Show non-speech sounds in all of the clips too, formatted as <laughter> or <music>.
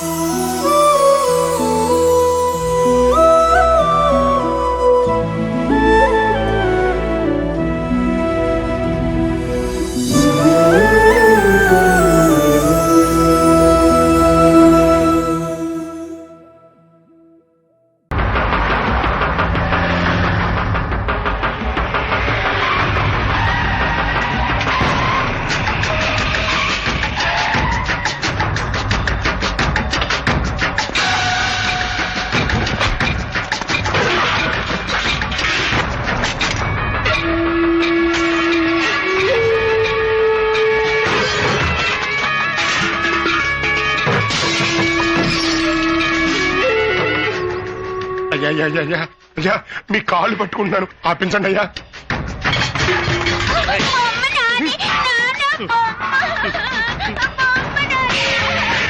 అయ్యా అయ్యా అయ్యా, అయ్యా. అయ్యా మీ కాళ్ళు పట్టుకుంటున్నాను. ఆపించండి అయ్యా.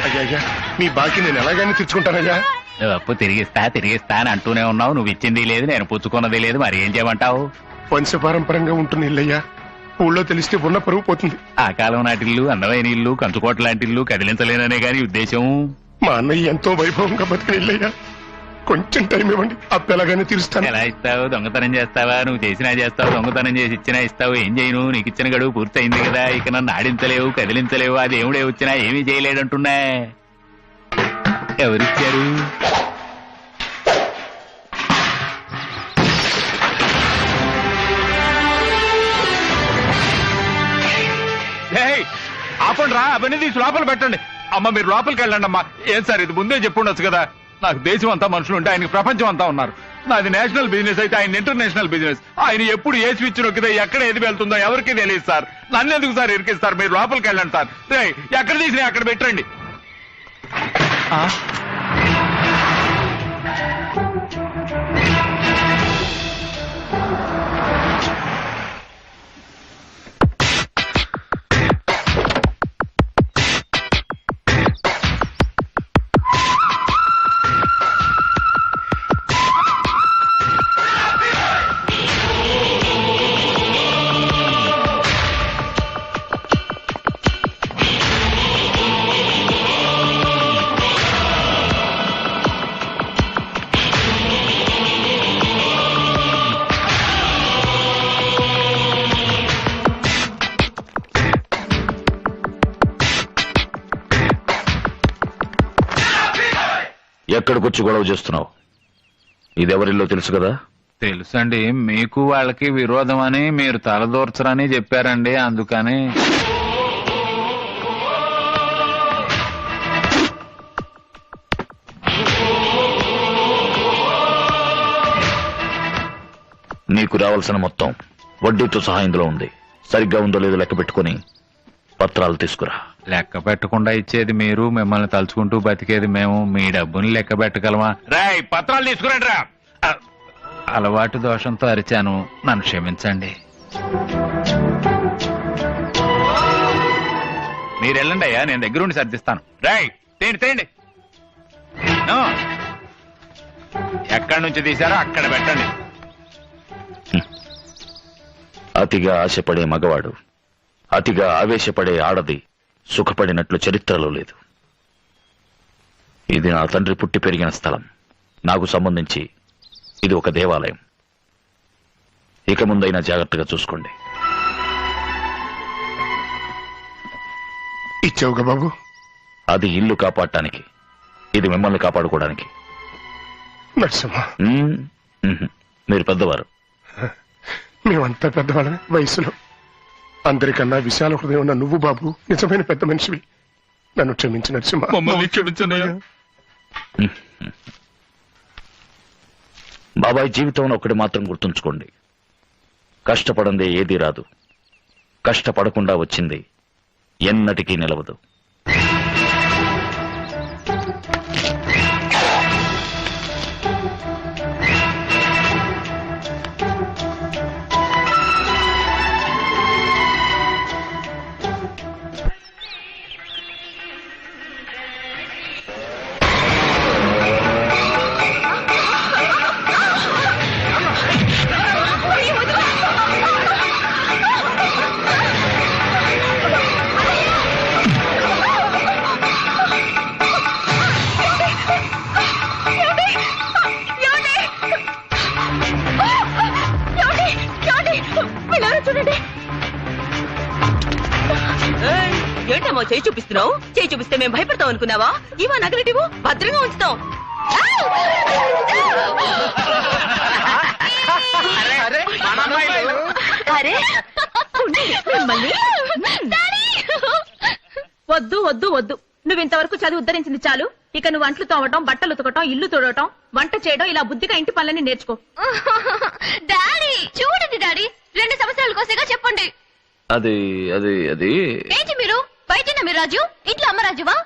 అయ్యా అయ్యా. మీ బాకీ నేను ఎలాగైనా తెచ్చుకుంటానయ్యా నువ్వు అప్పు తిరిగిస్తా తిరిగిస్తా అని అంటూనే ఉన్నావు. నువ్వు ఇచ్చింది లేదు నేను పుచ్చుకున్నది లేదు. మరి ఏం చేయమంటావు? వంశపారంపరంగా ఉంటుంది ఇల్లయ్యా. ఊళ్ళో తెలిస్తే ఉన్న పరువు పోతుంది. ఆ కాలం నాటి ఇల్లు అందమైన ఇల్లు కంచుకోట లాంటి ఇల్లు కదిలించలేననే గాని ఉద్దేశం? మా అన్నయ్య ఎంతో వైభవంగా బతికిన ఇల్లయ్యా. కొంచెం టైం ఇవ్వండి. అప్పు ఎలాగైనా తీరుస్తాను. ఎలా ఇస్తావు? దొంగతనం చేస్తావా? నువ్వు చేసినా చేస్తావు దొంగతనం చేసి ఇచ్చినా ఇస్తావు. ఏం చేయను? నీకు ఇచ్చిన గడువు పూర్తయింది కదా. ఇక నన్ను ఆడించలేవు కదిలించలేవు. అది దేవుడే వచ్చినా ఏమీ చేయలేడంటున్నా. ఎవరిచ్చారు? ఆపండి రా అవన్నీ తీసి లోపల పెట్టండి. అమ్మ మీరు లోపలికి వెళ్ళండి అమ్మా ఏం సార్ ఇది ముందే చెప్పుండొచ్చు కదా. నాకు దేశం అంతా మనుషులు ఉంటే ఆయనకి ప్రపంచం అంతా ఉన్నారు. నాది నేషనల్ బిజినెస్ అయితే ఆయన ఇంటర్నేషనల్ బిజినెస్. ఆయన ఎప్పుడు ఏ స్విచ్ నొక్కితే ఎక్కడ ఏది వెళ్తుందో ఎవరికి తెలియదు సార్. నన్ను ఎందుకు సార్ ఇరికిస్తారు? మీరు లోపలికి వెళ్ళండి సార్. ఎక్కడ తీసినా అక్కడ పెట్టండి. ఎక్కడికొచ్చి గొడవ చేస్తున్నావు? ఇదెవరిల్లో తెలుసు కదా? తెలుసండి. మీకు వాళ్ళకి విరోధం అని మీరు తలదూర్చరని చెప్పారండి. అందుకని నీకు రావాల్సిన మొత్తం వడ్డీతో సహా ఇందులో ఉంది. సరిగ్గా ఉందో లేదో లెక్క పెట్టుకుని పత్రాలు తీసుకురా. లెక్క పెట్టకుండా ఇచ్చేది మీరు మిమ్మల్ని తలుచుకుంటూ బతికేది మేము మీ డబ్బుని లెక్క పెట్టగలమా? రాయ్ పత్రాలు తీసుకురండి రా అలవాటు దోషంతో అరిచాను. నన్ను క్షమించండి. మీరు వెళ్ళండి అయ్యా నేను దగ్గరుండి సర్దిస్తాను. రాయ్ తేండి తేండి నో. ఎక్కడి నుంచి తీశారో అక్కడ పెట్టండి. అతిగా ఆశపడే మగవాడు అతిగా ఆవేశపడే ఆడది సుఖపడినట్లు చరిత్రలో లేదు. ఇది నా తండ్రి పుట్టి పెరిగిన స్థలం. నాకు సంబంధించి ఇది ఒక దేవాలయం. ఇక ముందైనా జాగ్రత్తగా చూసుకోండి. ఇచ్చావుగా బాబు? అది ఇల్లు కాపాడటానికి ఇది మిమ్మల్ని కాపాడుకోవడానికి. నరసింహ. మ్మ్. మ్మ్. మీరు పెద్దవారు. మేమంతా పెద్దవాళ్ళమే వయసులో. అందరికన్నా విశాల హృదయం ఉన్న నువ్వు బాబు నిజమైన పెద్ద మనిషివి. నన్ను క్షమించి నరసింహ. మమ్మల్ని క్షమించండి బాబాయ్ జీవితంలో ఒకటి మాత్రం గుర్తుంచుకోండి. కష్టపడందే ఏదీ రాదు. కష్టపడకుండా వచ్చింది ఎన్నటికీ నిలవదు. ఏంటమ్మా చేయి చూపిస్తున్నావు? చేయి చూపిస్తే మేము భయపడతాం అనుకున్నావా? ఇవా నగలటివు? భద్రంగా ఉంచుతాం. అరే ఉండండి, మిమ్మల్ని. వద్దు వద్దు వద్దు. నువ్వు ఇంతవరకు చదివి ఉద్ధరించింది చాలు. ఇక నువ్వు అంట్లు తోవటం బట్టలు ఉతకటం ఇల్లు తుడవటం వంట చేయడం ఇలా బుద్ధిగా ఇంటి పనులని నేర్చుకో. డాడీ చూడండి డాడీ. రెండు సంవత్సరాల కోసేగా చెప్పండి. అది అది అది. ఏంటి మీరు? మీరు రాజు? ఇంట్లో అమ్మ రాజువా?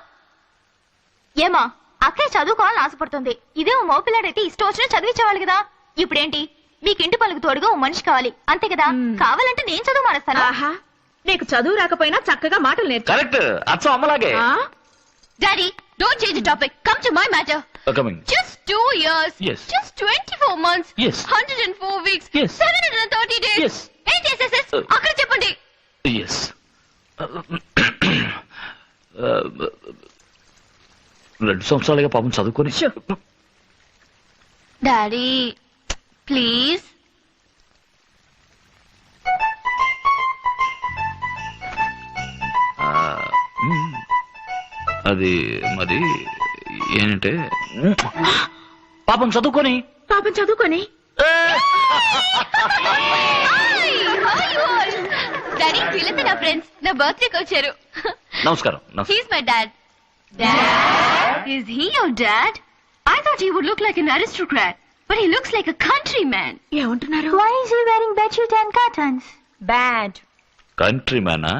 ఏమా అక్కయ్య చదువుకోవాలని ఆశపడుతుంది. ఇదే ఓ మోపిల్లాడైతే ఇష్టం వచ్చిన చదివించేవాళ్ళు కదా. ఇప్పుడేంటి? మీకు ఇంటి పనులకు తోడుగా ఓ మనిషి కావాలి. అంతే కదా. కావాలంటే నేను చదువు మానేస్తాను. ఆహా నీకు చదువు రాకపోయినా చక్కగా మాటలు నేర్చు. కరెక్ట్. అచ్చం అమ్మలాగే. ఆ? Daddy don't change topic come to my matter coming Yes. Yes. Yes. Yes. Uh. అక్కడ చెప్పండి. ఎస్ రెండు సంవత్సరాలుగా పాపం చదువుకొని. Daddy please. అది మరి ఏంటంటే పాపం చదువుకొని. పాపం చదువుకొని. డాడీ వీళ్ళంతా నా ఫ్రెండ్స్ నా బర్త్డేకి వచ్చారు. నమస్కారం నమస్కారం he's my dad dad is he your dad I thought he would look like an aristocrat but he looks like a countryman ఏమంటున్నారు why is he wearing bedsheet and curtains bad country మ్యానా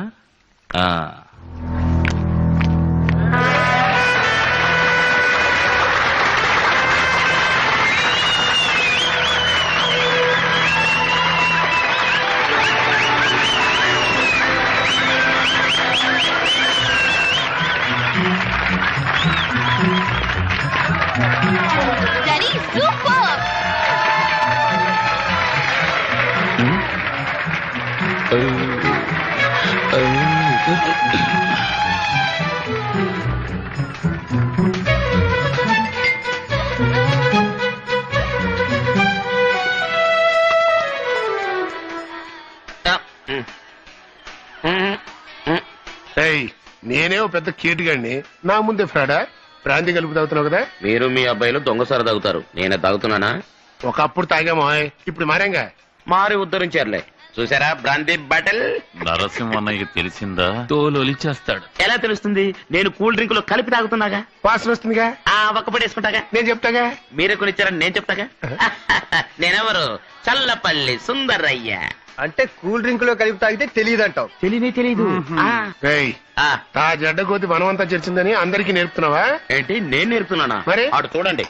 నేనే ఓ పెద్ద కీటుగాడిని. నా ముందే ఫ్రాడా? ప్రాంతి కలుపు తాగుతున్నావు కదా? మీరు మీ అబ్బాయిలు దొంగసారి తాగుతారు. నేనే తాగుతున్నానా? ఒకప్పుడు తాగామో ఇప్పుడు మారాంగా? మారి ఉద్ధరించారులే. చూసారా బ్రాంతి బాటిల్? నరసింహన్నయ్య తెలిసిందా? తోలొలిచేస్తాడు. ఎలా తెలుస్తుంది? నేను కూల్ డ్రింక్లో కలిపి తాగుతున్నాగా? వాసన వస్తుందిగా? ఆ ఒక్కపడి వేసుకుంటాగా? నేను చెప్తాగా? మీరే కొనిచ్చారని నేను చెప్తాగా? <laughs> నేనెవరు? చల్లపల్లి సుందరయ్య. అంటే కూల్ డ్రింక్లో కలిపి తాగితే తెలియదంటావు. తెలియనే తెలీదు. ఆ, ఏయ్ ఆ, తా జడ్డ కోతి మనమంతా చర్చిందని అందరికీ నేర్పుతున్నావా? ఏంటి నేను నేర్పుతున్నానా? మరి? ఆడు చూడండి.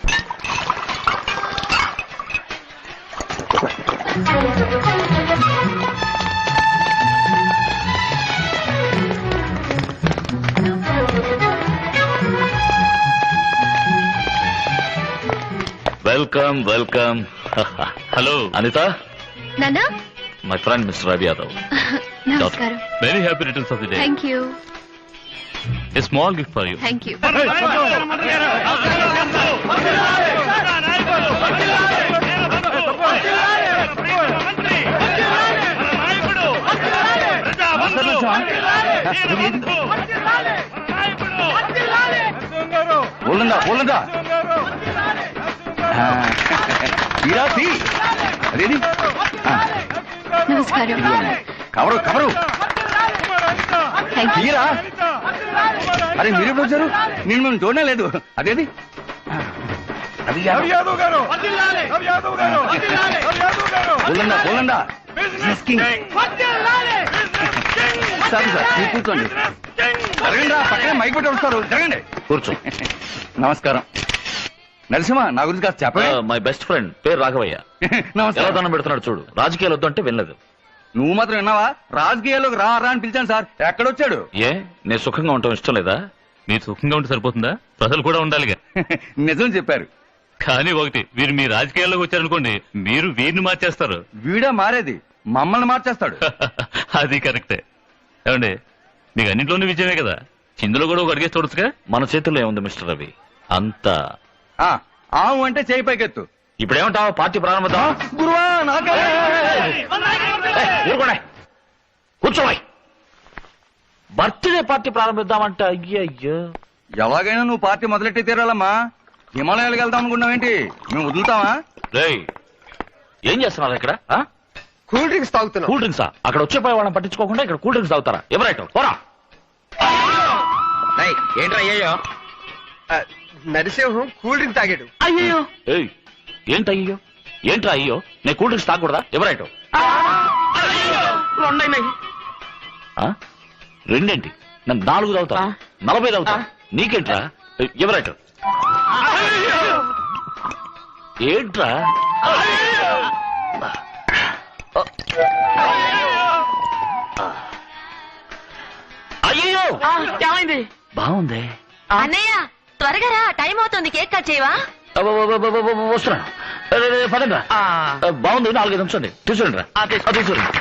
Welcome welcome. హలో. అనిత? నాన్న my friend mister Ravi Yadav నమస్కారం very happy returns of the day thank you a small gift for you thank you తీరా తీ అదేది నమస్కారం. Cover cover. తీరా? అరే మీరు ఎప్పుడు వచ్చారు నేను మేము చూడనే లేదు. అదేది? అది సారీ సార్ మీరు కూర్చోండి. జరగండి పక్కనే మైక్ పెట్టి వస్తారు. జరగండి. కూర్చో. నమస్కారం. నరసింహ నా గురించి కాస్త చెప్పవే. మై బెస్ట్ ఫ్రెండ్ పేరు రాఘవయ్య. <laughs> ఎలా నమస్కారం దండం పెడుతున్నాడు చూడు. రాజకీయాలు వద్దు అంటే వినలేదు. నువ్వు మాత్రం విన్నావా? రాజకీయాల్లోకి రా రా అని పిలిచాను సార్. ఎక్కడొచ్చాడు? ఏ నేను సుఖంగా ఉండటం ఇష్టం లేదా? మీరు సుఖంగా ఉంటే సరిపోతుందా? ప్రజలు కూడా ఉండాలిగా. <laughs> నిజం చెప్పారు. కానీ ఒకటి వీరు మీ రాజకీయాల్లోకి వచ్చారనుకోండి మీరు వీరిని మార్చేస్తారు. వీడా మారేది? మమ్మల్ని మార్చేస్తాడు. <laughs> అది కరెక్టే. ఏమండి మీకు అన్నింటిలోనూ విజయమే కదా? చిందులో కూడా ఒక అడిగేసి చూడొచ్చుగా? మన చేతుల్లో ఏముంది మిస్టర్ రవి? అంతా ఆ, ఆవు అంటే చేయి పైకెత్తు. ఇప్పుడు ఏమంటావు పార్టీ ప్రారంభిద్దాం గురువా నాకే ఊరుకోడే. కూర్చోవాయి బర్త్డే పార్టీ ప్రారంభిద్దామంటే. అయ్యయ్యో. ఎలాగైనా నువ్వు పార్టీ మొదలెట్టి తీరాలమ్మా. హిమాలయాలకు వెళ్దాం అనుకున్నావేంటి? మేము వదులుతావా రేయ్ ఏం చేస్తున్నారు ఇక్కడ? ఆ? కూల్ డ్రింక్స్ తాగుతున్నాం. కూల్ డ్రింక్సా? అక్కడ వచ్చే పోయే వాళ్ళని పట్టించుకోకుండా ఇక్కడ కూల్ డ్రింక్స్ తాగుతారా? ఎవరైతే పోరా. ఏంట్రా అయ్యో ఆ, నరసింహం కూల్ డ్రింక్ తాగాడు. అయ్యో ఏయ్ ఏంటి అయ్యో ఏంట్రా అయ్యో నేను కూల్ డ్రింక్స్ తాగకూడదా? ఎవరైతే రెండేంటి? నన్ను నాలుగు తాగుతా నలభై తాగుతా నీకేంట్రా? ఎవరైతే ఏంట్రా? అయ్యో ఏమైంది? బాగుంది. అన్నయ్య త్వరగా రా టైం అవుతుంది కేక్ కట్ చేయవా? వస్తున్నాను పదండి బాగుంది నాలుగైదు నిమిషం తీసుకురండి రా. తీసుకురండి.